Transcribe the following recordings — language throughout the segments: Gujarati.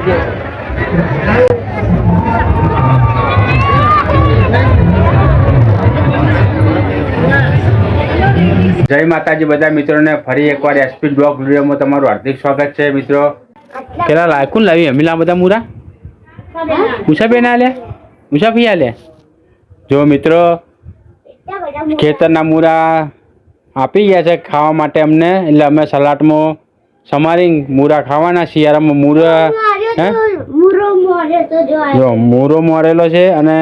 જય માતાજી, બધા મિત્રોને ફરી એકવાર એસપી બ્લોક વિડીયોમાં તમારું હાર્દિક સ્વાગત છે, મિત્રો. પેલા લાયકુન લાવી અમીલા બધા મૂરા? મુસાફી ના લે મુસાફી આલે જો મિત્રો, ખેતરના મૂરા આપી ગયા છે ખાવા માટે અમને. એટલે અમે સલાડમાં સમારી મૂરા ખાવાના શિયાળામાં મૂરા જો મૂરો મોરેલો છે અને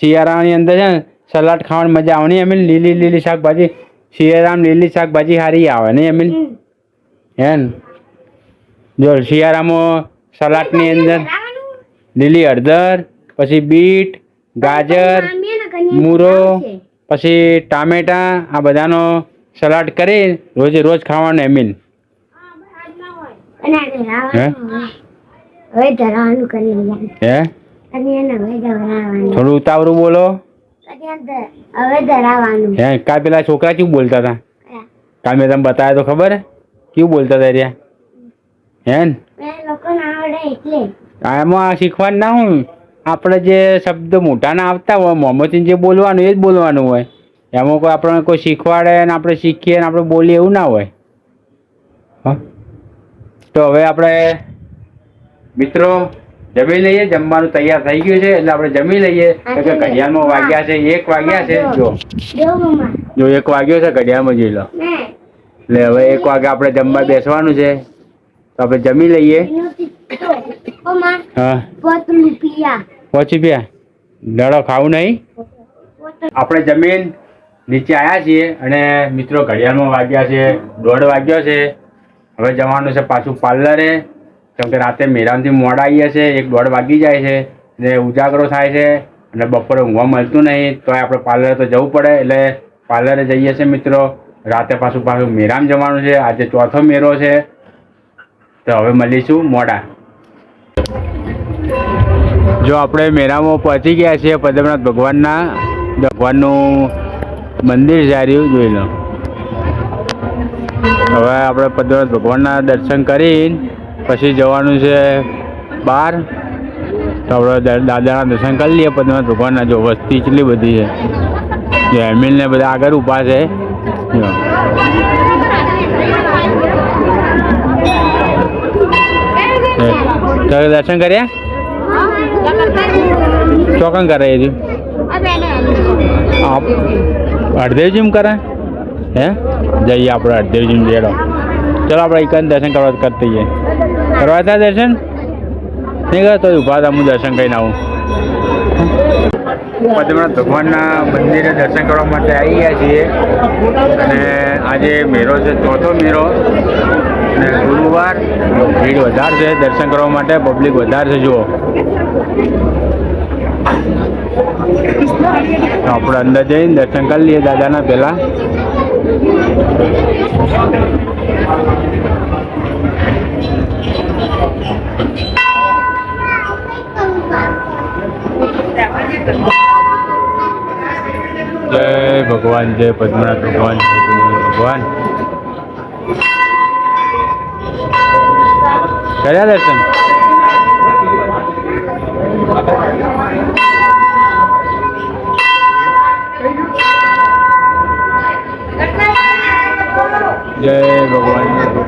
શિયાળાની અંદર છે ને સલાડ ખાવાની મજા આવવાની એમ લીલી લીલી શાકભાજી. શિયાળામાં લીલી શાકભાજી સારી આવે. નહીં એમ હે ને? જો શિયાળામાં સલાડની અંદર લીલી હળદર પછી બીટ ગાજર મૂરો પછી ટામેટા આ બધાનો સલાડ કરી રોજે રોજ ખાવાનું એમીન હે? હવે ધરાવાનું કરી લઈએ હે? અને એને હવે ધરાવાનું. થોડું ઉતાવળું બોલો. હવે ધરાવાનું. હે કાલ પેલા છોકરા કેવું બોલતા હતા? કાલ મેં તમે બતાવ્યા તો ખબર? હે કેવું બોલતા હતા રહ્યા? હે ને? એ લોકોને આવડે એટલે. આ એમાં શીખવાનું ના હોય આપણે જે શબ્દ મોટા ના આવતા હોય મોહમ્મદથી જે બોલવાનું એ જ બોલવાનું હોય. એમાં કોઈ આપણને કોઈ શીખવાડે ને આપણે શીખીએ ને આપણે બોલીએ એવું ના હોય. હા. તો હવે આપણે મિત્રો જમી લઈએ જમવાનું તૈયાર થઈ ગયું છે એટલે આપણે જમી લઈએ. કે ઘડિયાળમાં વાગ્યા છે એક વાગ્યા છે. જો. જો. એક વાગ્યો છે ઘડિયાળમાં જોઈ લો. એટલે હવે એક વાગે આપણે જમવા બેસવાનું છે. તો આપણે જમી લઈએ. હા. પોતલું પિયા. પહોંચી ગયા દડો ખાવું નહીં? આપણે જમીન નીચે આવ્યા છીએ અને મિત્રો ઘડિયાળમાં વાગ્યા છે દોઢ વાગ્યો છે. હવે જવાનું છે પાછું પાર્લરે. કેમ કે રાતે મેરામથી મોડા આવીએ છીએ, એક દોઢ વાગી જાય છે, ને ઉજાગરો થાય છે, અને બપોરે ઊંઘવા મળતું નહીં, તો આપણે પાર્લરે તો જવું પડે, એટલે પાર્લરે જઈએ છીએ મિત્રો. રાતે પાછું પાછું મેરામ જવાનું છે, આજે ચોથો મેરો છે. તો હવે મળીશું મોડા. જો આપણે મેળામાં પહોંચી ગયા છીએ પદ્મનાથ ભગવાનના ભગવાનનું મંદિર જાર્યું જોઈ લો. હવે આપણે પદ્મનાથ ભગવાનના દર્શન કરી પછી જવાનું છે બહાર તો આપણે દાદાના દર્શન કરી લઈએ પદ્મનાથ ભગવાનના જો વસ્તી કેટલી બધી છે. જો એમિલને બધા આગળ ઊભા છે. દર્શન કર્યા ચોકન કરે અડદેવજી હરદેવજીમ કરે? હે? જઈએ આપણે હરદેવજીમ જેડો. ચલો આપણે એક દર્શન કરવા કરતા જઈએ. કરવા હતા દર્શન? નહીં કરે તો ઊભા હતા હું દર્શન કરીને આવું. પદ્મનાથ ભગવાનના મંદિરે દર્શન કરવા માટે આવી ગયા છીએ. અને આજે મેળો છે, ચોથો મેળો. અને ગુરુવાર ભીડ વધારે છે દર્શન કરવા માટે, પબ્લિક વધારે છે, જુઓ. આપણે અંદર જઈને દર્શન કરી લઈએ, દાદાના પહેલા. જય ભગવાન જય પદ્મનાથ ભગવાન જય પદ્મનાથ ભગવાન કર્યા દર્શન જય ભગવાન જય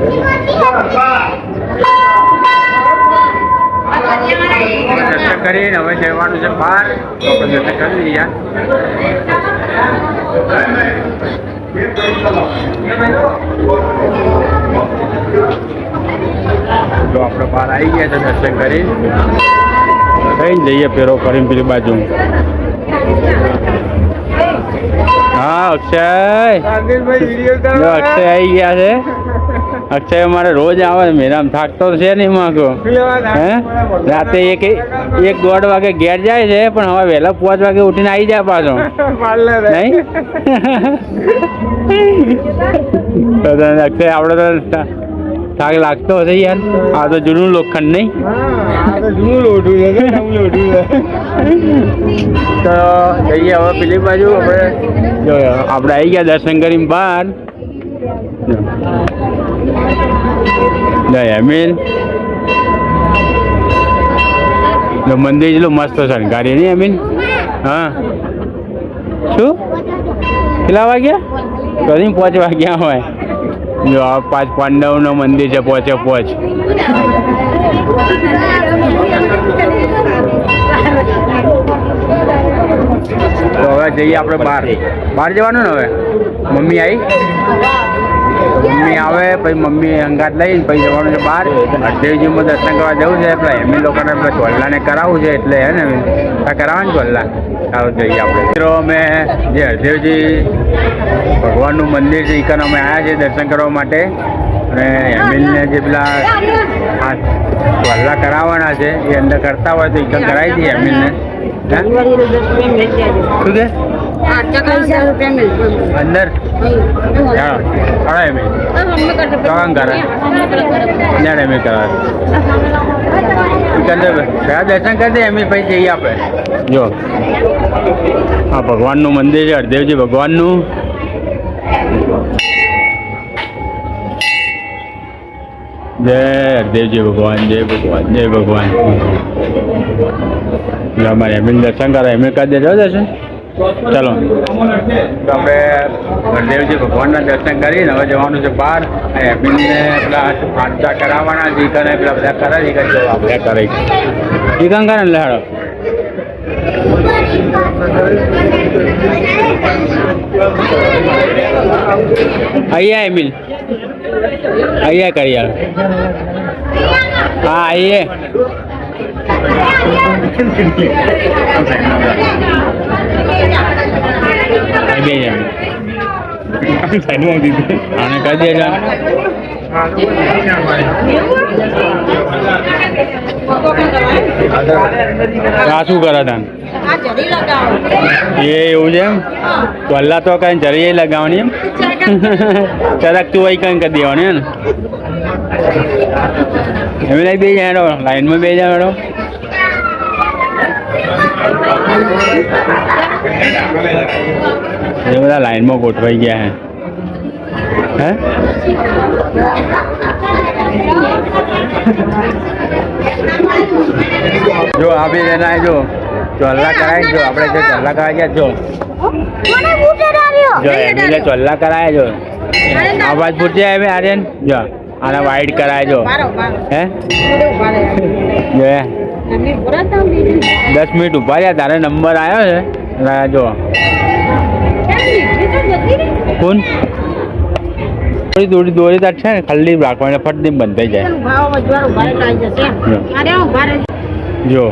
ભગવાન જવાનું છે બહાર તો આપણે દર્શન કરી લઈએ. તો આપણે બહાર આવી ગયા છે દર્શન કરી. કઈ જઈએ ફેરો કરીને પેલી બાજુ. હા અક્ષય. જો અક્ષય આવી ગયા છે. અક્ષય અમારે રોજ આવે મેરામ થાકતો છે નહીં માગો. હે? રાતે એક એક દોઢ વાગે ઘેર જાય છે પણ હવે વહેલા પાંચ વાગે ઉઠીને આવી જાય પાછો. નહીં? અક્ષય આપણે તો થાક લાગતો હશે યાર. આ તો જૂનું લોખંડ નહીં? તો જઈએ હવે પેલી બાજુ આપણે આપણે આવી ગયા દર્શન કરીને બહાર. જય અમીર તો મંદિર જેટલું મસ્ત શણગારી નહીં અમીન હા શું કેટલા વાગ્યા કદી પાંચ વાગ્યા હોય જો આ પાંચ પાંડવનું મંદિર છે પહોંચે પોચ તો હવે જઈએ આપણે બહાર બહાર જવાનું ને હવે મમ્મી આવી મમ્મી આવે પછી મમ્મી અંગાત લઈને પછી જવાનું છે બહાર. હરદેવજીમાં દર્શન કરવા જવું છે પેલા એમની લોકોને પેલા ચોલ્લાને કરાવવું છે એટલે હે ને કરાવવાનું ચોલ્લા સારું જઈએ આપણે. મિત્રો અમે જે હરદેવજી ભગવાનનું મંદિર છે ઈકન અમે આવ્યા છીએ દર્શન કરવા માટે. અને એમિલને જે પેલા ચોલ્લા કરાવવાના છે એ અંદર કરતા હોય તો ઈકન કરાવી દઈએ એમિલને. શું કે? અંદર? હા. ચાલો એમિલ કવાંગ કરે ત્યાં એમિલ કરવા ઈકન દર્શન કરી દે એમિલ પછી જઈએ આપણે. જો. આ ભગવાનનું મંદિર છે, હરદેવજી ભગવાનનું. જય હરદેવજી ભગવાન, જય ભગવાન જય ભગવાન. અમારે એમ દર્શન કરો એમ કરી દેજો દર્શન. ચલો. તો આપણે હરદેવજી ભગવાનના દર્શન કરીને હવે જવાનું છે બહાર. અને એમિલને પેલા પાંચા કરાવવાના છે ઈ પેલા બધા કરાવી કે જો આપણે કરી કાં કરે ને લહેડો. અહીંયા એમિલ અહીંયા કરી હા આઈએ બે જણ આને કરી જા આ શું કરે તાન એ એવું છે એમ પહેલા તો કઈ જરીએ લગાવવાની એમ તરક તું વહી કઈ કરી દેવાની એમ નહીં બે જાય લાઈનમાં બે મેડમ એ બધા લાઈનમાં ગોઠવાઈ ગયા હે. હે? જો આ બી જો ચોલ્લા કરાય જો. આપણે જો ચોલ્લા કરાય ગયા, જો. જો એમને ચોલ્લા કરાય જો. અવાજ પૂરતી આવે આર્યન? જો, આના વાઈટ કરાય જો. હે? જો દસ મિનિટ ઊભા રહ્યા. તારે નંબર આવ્યો છે. જો. કોણ? થોડી દોરી દોરી તાર છે ને ખાલી રાખવાની ફટ દઈને બંધ થઈ જાય જો.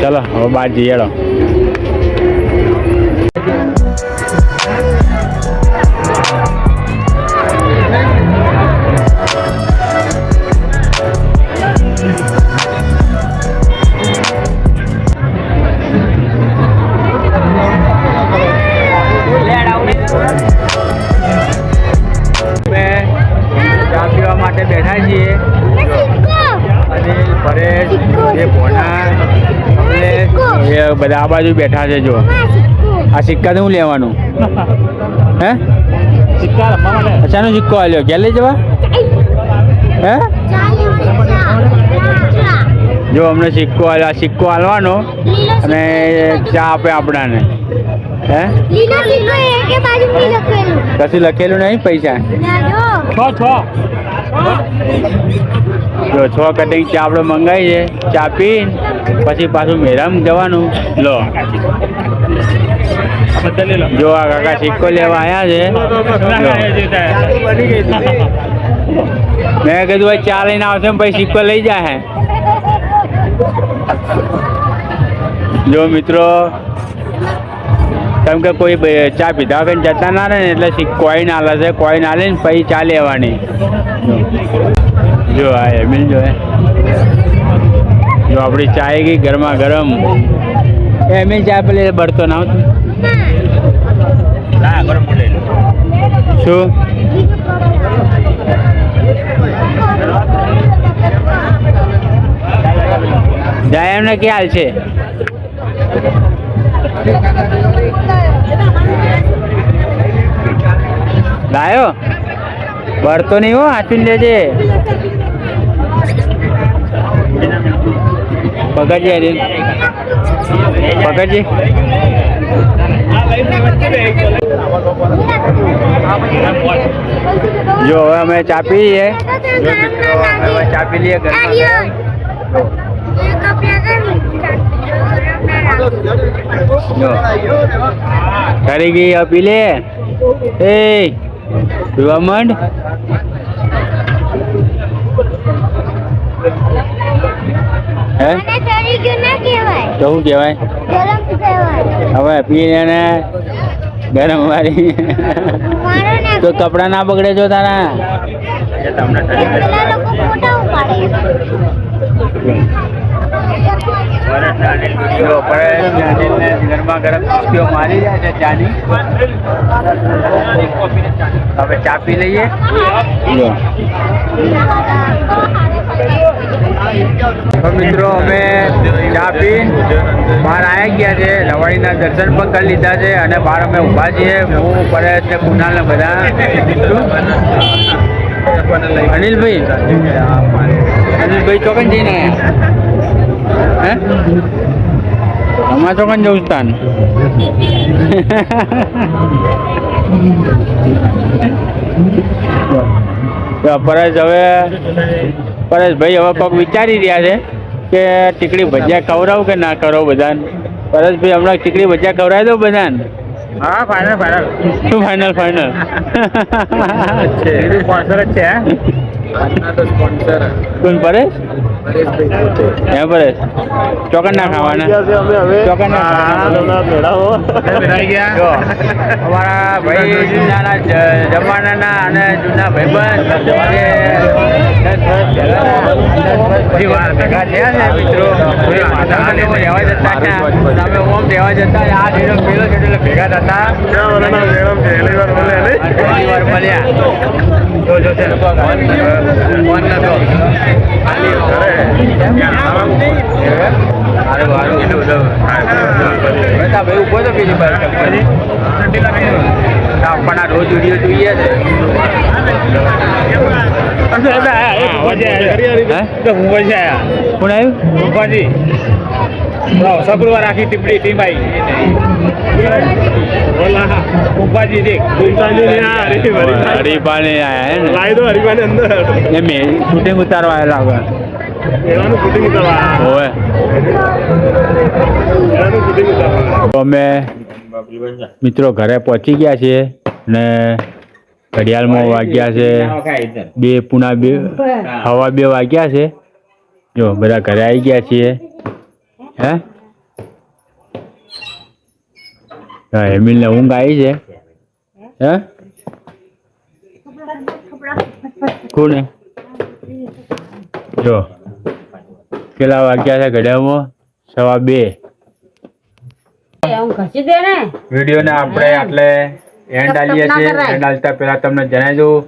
ચાલો હવે બહાર જઈએ બધા આ બાજુ બેઠા છે જો આ સિક્કા તો હું લેવાનું? હે? અચાનો સિક્કો આલ્યો. ક્યાં લઈ જવા? હે? જો અમને સિક્કો આવ્યો આ સિક્કો આલવાનો અને ચા આપે આપણાને. હે? લીલો લીલો એક એ બાજુ બી લખેલું? કશું લખેલું નહીં પૈસા? છ જો જો છ કટિંગ ચા આપણે મંગાવીએ ચા પી પછી પાછું મેરામ જવાનું. લો. જો આ કાકા સિક્કો લેવા આવ્યા છે. મેં કીધું, ભાઈ, ચા લઈને આવશે પછી સિક્કો લઈ જાય જો મિત્રો, કેમ કે કોઈ ચા પીધા વગર જતા ના રહે ને, એટલે કોઈન આલે છે કોઈન આલે ને, પછી ચા લેવાની. જો આ એમિલ જો જો આપણી ચા આવી ગઈ ગરમા ગરમ. એમિલ ચા પેલી બળતો ના આવતું શું? જાય એમને ક્યાં છે. લાયો. બળતો નહીં હો હાચવીને લેજે. પકડજે હરી. પકડજે. જો, હવે અમે ચા પીએ જો હવે પી લઈએ. ગરમા કરી ગઈ પી લે. એ પીવા માંડ. હે? તો શું કહેવાય? હવે પીને ને ગરમ મારી. તો કપડા ના બગડે જો તારા. ગરમા ગરમ મારી ચાની હવે ચા પી લઈએ તો મિત્રો અમે ચા પી બહાર આવી ગયા છે લવાણીના દર્શન પણ કરી લીધા છે અને બહાર અમે ઊભા છીએ હું પરેશ ને કુનાલ ને બધા અનિલભાઈ અનિલભાઈ ચોકન જઈને હે? અમારે ચોકન જવું સ્થાન તો પરેશ હવે પરેશભાઈ હવે કોઈક વિચારી રહ્યા છે કે ટીકડી ભજીયા ખવડાવું કે ના કરો બધાને? પરેશભાઈ હમણાં ટીકડી ભજીયા ખવડાવી દો બધાને? હા ફાઇનલ ફાઇનલ શું ફાઇનલ ફાઇનલ સ્પોન્સર જ છે સ્પોન્સર કોણ પરેશ? હે પરેશ. ચોકન ના ખાવાના. ચોકન ના ખાવાના. અમારા ભાઈ જૂનાના જમાનાના અને જૂના ભાઈબંધ ભેગા થયા. મિત્રો. રહેવા જતા ઓમ રહેવા જતા. આ ડેરો પેલો છે એટલે ભેગા થતા. પહેલી વાર મળ્યા. જો જો ફોન ફોન નતો ભાઈ ઊભો તો આપણને રોજ વીડિયો જોઈએ છે આખી ટીપડી ટીમ આવી ઉપાજી દેખ હરીફાને આયા હે ને? લાવી દો હરીફાને અંદર. એમ શૂટિંગ ઉતારવા આવેલા અમે મિત્રો ઘરે પહોંચી ગયા છીએ ને ઘડિયાળમાં વાગ્યા છે. બે, પૂણા બે, હવા બે વાગ્યા છે. જો, બધા ઘરે આવી ગયા છીએ. હે? હા, હેમિલને ઊંઘ આવી છે. હે? કોને જો કેટલા વાગ્યા છે ઘડિયાળમાં સવા બે. વીડિયો ને? આપણે આટલે એન્ડ આલીએ છીએ. એન્ડ આલતા પહેલા તમને જણાવી દઉં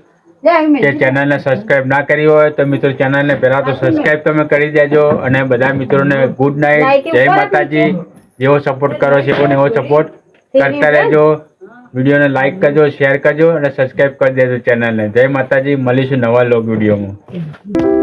કે ચેનલ ચેનલને સબસ્ક્રાઇબ ના કરી હોય તો મિત્રો ચેનલને પહેલા તો સબસ્ક્રાઇબ તમે કરી દેજો અને બધા મિત્રોને ગુડ નાઇટ જય માતાજી. જેવો સપોર્ટ કરો છે એવો એવો સપોર્ટ કરતા રહેજો. વિડીયોને લાઈક કરજો શેર કરજો અને સબસ્ક્રાઇબ કરી દેજો ચેનલને જય માતાજી. મળીશું નવા લોગ વિડીયોમાં.